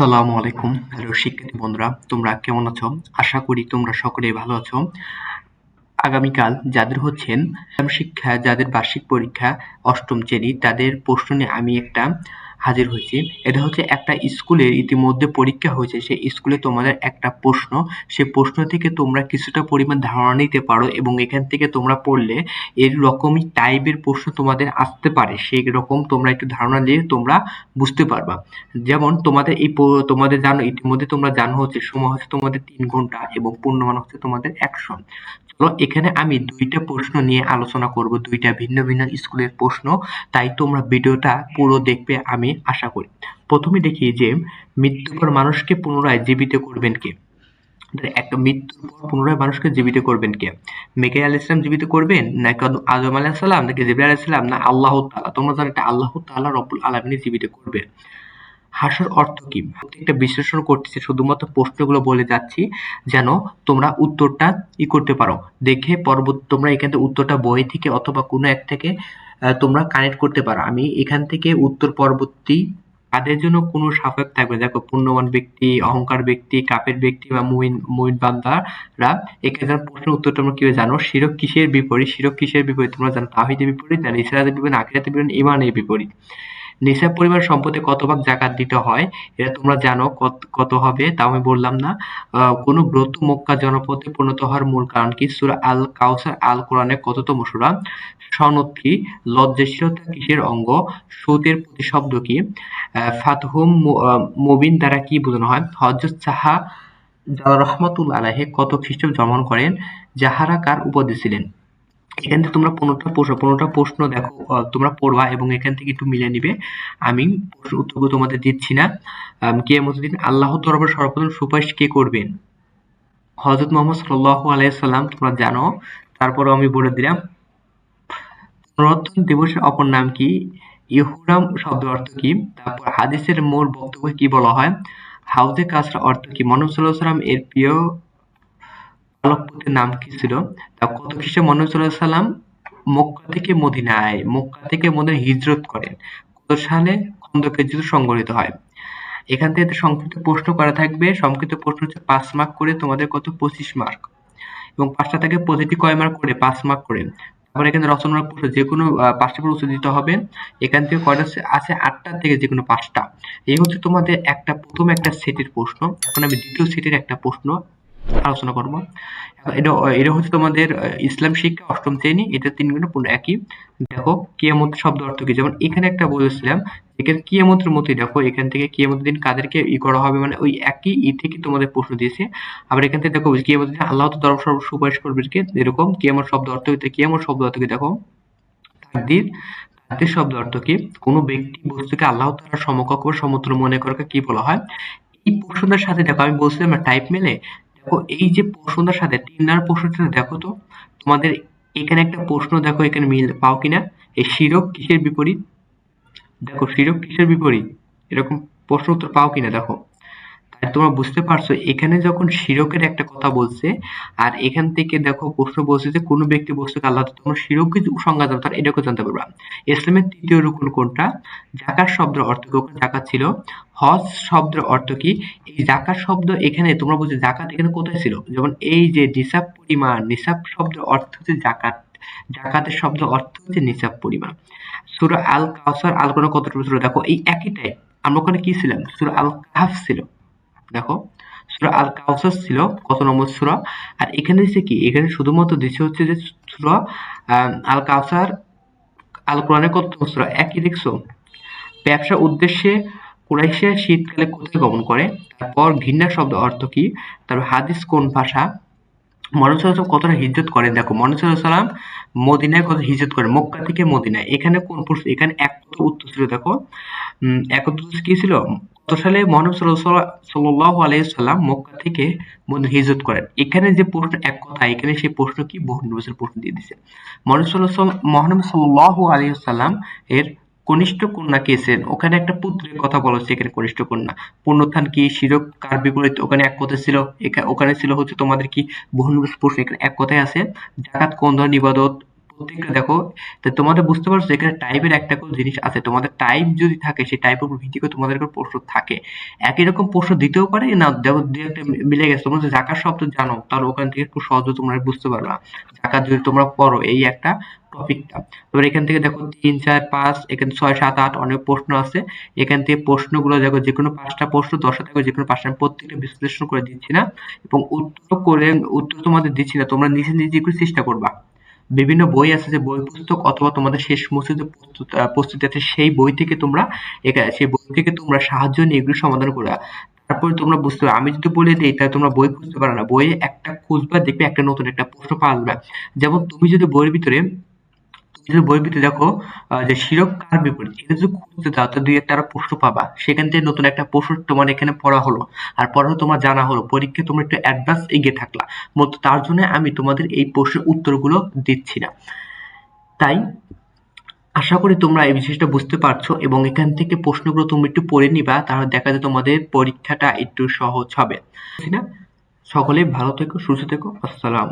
আসসালামু আলাইকুম। হ্যালো শিক্ষার্থী বন্ধুরা, তোমরা কেমন আছো? আশা করি তোমরা সকলে ভালো আছো। আগামীকাল যাদের হচ্ছেন শিক্ষা, যাদের বার্ষিক পরীক্ষা অষ্টম শ্রেণি, তাদের প্রশ্ন আমি একটা হাজির হয়েছি। এটা হচ্ছে একটা স্কুলের ইতিমধ্যে পরীক্ষা হয়েছে। সেই স্কুলে তোমাদের একটা প্রশ্ন। সেই প্রশ্ন থেকে তোমরা কিছুটা পরিমাণ ধারণা নিতে পারো এবং এখান থেকে তোমরা পড়লে এর রকমই টাইপের প্রশ্ন তোমাদের আসতে পারে। সেই রকম তোমরা একটু ধারণা দিয়ে তোমরা বুঝতে পারবা। যেমন তোমাদের এই তোমাদের জানো, ইতিমধ্যে তোমরা জানো হচ্ছে সময় হচ্ছে তোমাদের তিন ঘণ্টা এবং পূর্ণমান হচ্ছে তোমাদের একশো। তো এখানে আমি দুইটা প্রশ্ন নিয়ে আলোচনা করব, দুইটা ভিন্ন ভিন্ন স্কুলের প্রশ্ন। তাই তোমরা ভিডিওটা পুরো দেখবে আমি আশা করি। প্রথমে দেখি যে মৃত্যুর পর মানুষকে পুনরায় জীবিত করবেন কে? একটা মৃত্যুর পর পুনরায় মানুষকে জীবিত করবেন কে? মেকে আল ইসলাম জীবিত করবেন? নাকি আদম আলাহ সাল্লাম নাকি জিবরা আলাহ সাল্লাম না, আল্লাহ তালা তোমরা জানো এটা আল্লাহ তালা রবুল আলমিনে জীবিত করবে। হাসার অর্থ কি? প্রত্যেকটা বিশ্লেষণ করতেছি, শুধুমাত্র প্রশ্নগুলো বলে যাচ্ছি, যেন তোমরা উত্তরটা ই করতে পারো। দেখে পরবর্তী তোমরা এখান উত্তরটা বই থেকে অথবা কোনো এক থেকে তোমরা কানেক্ট করতে পারো। আমি এখান থেকে উত্তর পরবর্তী তাদের জন্য কোনো সাফেক থাকবে দেখো, পুণ্যবান ব্যক্তি, অহংকার ব্যক্তি, কাপের ব্যক্তি বা মুইন মুইন বান্দারা এখানে প্রশ্নের উত্তর তোমরা কীভাবে জানো? শিরক কিসের বিপরীত? শিরক কিসের বিপরীত? তোমরা জানো তাহিদের বিপরীত, না ইসরাতের বিপরীত আখিরাতের বিপরীত ইমানের বিপরীত। নিসাব পরিমাণ সম্পত্তি কত ভাগ জাকাত দিতে হয়, এটা তোমরা জানো, কত কত হবে, তাও আমি বললাম না। কোন ব্রত মক্কা জনপদে পরিণত হওয়ার মূল কারণ কি? সুরা আল কাউসার আল কোরআনে কততম সুরা? সনদ কি? লজ্জাশীলতা কিসের অঙ্গ? সুদের প্রতিশব্দ কি? ফাতহুম মুবিন দ্বারা কি বোঝানো হয়? হজরত সাহা রহমতুল আলাহে কত খ্রিস্টাব্দ জমন করেন? যাহারা কার উপদেশ ছিলেন এখান থেকে তোমরা পনেরোটা প্রশ্ন পনেরোটা প্রশ্ন দেখো তোমরা পড়বা এবং এখান থেকে একটু মিলে নিবে। আমি উত্তরগুলো তোমাদের দিচ্ছি না। কিয়ামতের আল্লাহ দরবার সর্বপ্রথম সুপারিশ কে করবেন? হজরত মোহাম্মদ সাল্লাহ আলাইসাল্লাম তোমরা জানো। তারপরও আমি বলে দিলাম। পুনরুত্থান দিবসের অপর নাম কি? ইহুরাম শব্দ অর্থ কি? তারপর হাদিসের মূল বক্তব্য কি বলা হয়? হাউজে কাসরা অর্থ কি? মনব সাল্লাহ সাল্লাম এর প্রিয় আলোকপতির নাম কি ছিল? তা কত খ্রিস্টে মহানবী সাল্লাম মক্কা থেকে মদিনায়, মক্কা থেকে মদিনায় হিজরত করেন। কত সালে? খন্দকের যুদ্ধ সংগঠিত হয়। এখান থেকে সংক্ষিপ্ত প্রশ্ন করা থাকবে। সংক্ষিপ্ত প্রশ্ন হচ্ছে পাঁচ মার্ক করে তোমাদের কত? পঁচিশ মার্ক এবং পাঁচটা থেকে প্রতিটি কয় মার্ক করে? পাঁচ মার্ক করে। তারপর এখানে রচনার প্রশ্ন যে কোনো পাঁচটা প্রশ্ন দিতে হবে। এখান থেকে কয়টা আছে? আটটা থেকে যে কোনো পাঁচটা। এই হচ্ছে তোমাদের একটা প্রথম একটা সেটের প্রশ্ন। এখন আমি দ্বিতীয় সেটের একটা প্রশ্ন আলোচনা করব। এটা এটা হচ্ছে তোমাদের ইসলাম শিক্ষা অষ্টম শ্রেণি, এটা তিন গুণ পূর্ণ একই। দেখো কিয়ামত শব্দ অর্থ কি? যেমন এখানে একটা বলেছিলাম, এখানে কিয়ামতের মতোই দেখো, এখান থেকে দিন কাদেরকে ই করা হবে? মানে ওই একই ই থেকে তোমাদের প্রশ্ন দিয়েছে। আবার এখান থেকে দেখো দিন আল্লাহ তো তরফ সুপারিশ করবে এরকম, কিয়ামত শব্দ অর্থ কিয়ামত শব্দ অর্থ কি? দেখো, তাকদির তাকদির শব্দ অর্থ কি? কোনো ব্যক্তি বস্তুকে আল্লাহ তাআলার সমকক্ষ বা সমতুল্য মনে করাকে কি বলা হয়? এই প্রশ্নটার সাথে দেখো, আমি বলছিলাম টাইপ মেলে? দেখো, এই যে প্রশ্নটার সাথে তিন প্রশ্নটা দেখো তো, তোমাদের এখানে একটা প্রশ্ন দেখো, এখানে মিল পাও কিনা? এই শিরক কিসের বিপরীত? দেখো, শিরক কিসের বিপরীত? এরকম প্রশ্ন উত্তর পাও কিনা, দেখো। তোমরা বুঝতে পারছ, এখানে যখন শিরকের একটা কথা বলছে, আর এখান থেকে দেখো প্রশ্ন বলছে যে, কোনো ব্যক্তি বস্তুকে আল্লাহ তোমরা শিরককে সংজ্ঞা দাও তার এটাকে জানতে পারবা। ইসলামের তৃতীয় রুকুন কোনটা? জাকাত শব্দের অর্থ জাকাত ছিল। হজ শব্দের অর্থ কি? এই জাকাত শব্দ এখানে, তোমরা বুঝছ জাকাত এখানে কোথায় ছিল? যেমন এই যে নিসাব পরিমাণ, নিসাব শব্দের অর্থ হচ্ছে জাকাত। জাকাতের শব্দ অর্থ হচ্ছে নিসাব পরিমাণ। সুরা আল কাউসার আল কোন কতটুকু দেখো, এই একইটাই আমরা ওখানে কি ছিলাম? সুরা আল কাহাফ ছিল। দেখো সুরা আল কাউসার ছিল কত নম্বর সুরা আর এখানে দিচ্ছে কি? এখানে শুধুমাত্র দিচ্ছে হচ্ছে যে সুরা আল কাউসার আল কোরআনের কত সুরা একই দেখছ? ব্যবসা উদ্দেশ্যে কুরাইশের শীতকালে কোথায় গমন করে? তারপর ঘৃণা শব্দ অর্থ কি? তারপর হাদিস কোন ভাষা? মহানবী কতটা হিজরত করেন? দেখো, মহানবী মদিনায় কত হিজরত করেন? মক্কা থেকে মদিনায়। এখানে কোন প্রশ্ন? এখানে এক উত্তর ছিল, দেখো। এক কি ছিল? সালে মহানবী সাল্লাল্লাহু আলাইহি সাল্লাম মক্কা থেকে মদিনা হিজরত করেন। এখানে যে প্রশ্ন, এক কথা, এখানে সেই প্রশ্ন কি? বহু নবীর প্রশ্ন দিয়ে দিছে। মহানবী মহানবী সাল্লাল্লাহু আলাইহি সাল্লাম এর কনিষ্ঠ কন্যা কে ছিলেন? ওখানে একটা পুত্রের কথা বলা হচ্ছে, এখানে কনিষ্ঠ কন্যা। পুণ্যথান কি? শিরক, কার বিপরীত? ওখানে এক কথা ছিল ওখানে ছিল হচ্ছে তোমাদের কি? বহু প্রশ্ন, এখানে এক কথায় আছে, জাকাত কোন ধরনের ইবাদত? প্রত্যেকটা দেখো, তো তোমাদের বুঝতে পারছ এখানে টাইপের একটা জিনিস আছে। তোমাদের টাইপ যদি থাকে, সেই টাইপের উপর ভিত্তি করে তোমাদের প্রশ্ন থাকে। একই রকম প্রশ্ন দিতেও পারে না, দেখো দু একটা মিলে গেছে। তোমরা জাকার শব্দ জানো, তাহলে ওখান থেকে একটু সহজে তোমরা বুঝতে পারবা। যদি তোমরা পড়ো, এই একটা টপিকটা এবার এখান থেকে দেখো, তিন, চার, পাঁচ, এখানে ছয়, সাত, আট অনেক প্রশ্ন আছে। এখান থেকে প্রশ্নগুলো দেখো যে কোনো পাঁচটা প্রশ্ন, দশটা থেকে যে কোনো পাঁচটা আমি প্রত্যেকটা বিশ্লেষণ করে দিচ্ছি না। এবং উত্তর করে, উত্তর তোমাদের দিচ্ছি না, তোমরা নিজে নিজে একটু চেষ্টা করবা। বিভিন্ন বই আছে যে বই পুস্তক অথবা তোমাদের শেষ মুহূর্তে যে প্রস্তুত আছে, সেই বই থেকে তোমরা সেই বই থেকে তোমরা সাহায্য নিয়ে এগুলো সমাধান করা তারপরে তোমরা বুঝতে পারো, আমি যদি বলে দিই, তাহলে তোমরা বই খুঁজতে পারো না। বইয়ে একটা খুঁজবা, দেখবে একটা নতুন একটা প্রশ্ন পাওয়া যেমন তুমি যদি বইয়ের ভিতরে যদি ভিতরে দেখো যে শিরক কার বিপরীত? এটা যদি খুঁজতে যাও তো দুই একটা প্রশ্ন পাবা। সেখান থেকে নতুন একটা প্রশ্ন তোমার এখানে পড়া হলো। আর পড়াও তোমার জানা হলো। একটু অ্যাডভান্স এগিয়ে থাকলা। তার জন্য আমি তোমাদের এই প্রশ্নের উত্তরগুলো দিচ্ছি না। তাই আশা করি তোমরা এই বিষয়টা বুঝতে পারছ এবং এখান থেকে প্রশ্নগুলো তুমি একটু পড়ে নিবা, তাহলে দেখা যায় তোমাদের পরীক্ষাটা একটু সহজ হবে। না? সকলেই ভালো থেকো, সুস্থ থেকো। আসসালাম